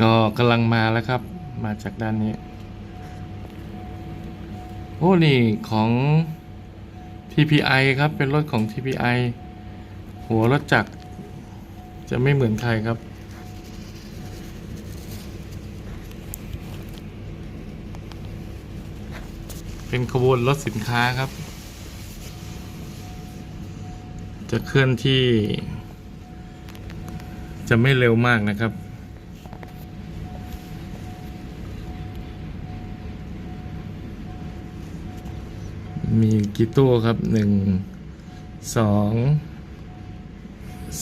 ก็กำลังมาแล้วครับ มาจากด้านนี้ โอ้นี่ของ TPI ครับ เป็นรถของ TPI หัวรถจักร จะไม่เหมือนใครครับ เป็นขบวนรถสินค้าครับ จะเคลื่อนที่ จะไม่เร็วมากนะครับ มีกี่ตู้ครับหนึ่งสอง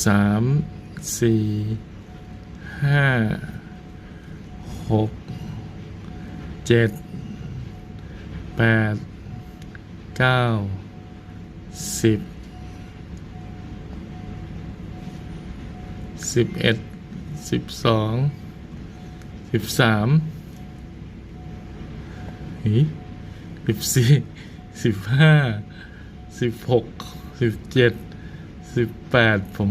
สามสี่ห้าหกเจ็ดแปดเก้าสิบสิบเอ็ดสิบสองสิบสามสิบสี่ สิบห้าสิบหกสิบเจ็ดสิบแปดผม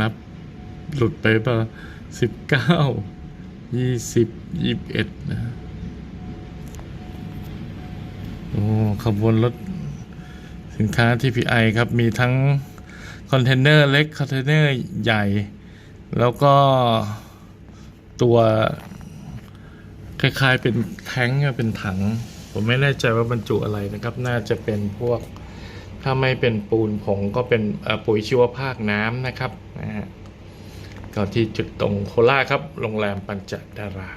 นับหลุดไปปล่าสิบเก้ายี่สิบยี่สิบเอ็ดนะโอ้ขบวนรถสินค้า TPI ครับ มีทั้งคอนเทนเนอร์เล็ก คอนเทนเนอร์ใหญ่ แล้วก็ตัว คล้ายๆเป็นแท้งเป็นถัง ผมไม่แน่ใจว่าบรรจุอะไรนะครับ น่าจะเป็นพวก ถ้าไม่เป็นปูนผงก็เป็นปุ๋ยชีวภาคน้ำนะครับนะฮะก็ที่จุดตรงโคราครับ โรงแรมปัญจดารา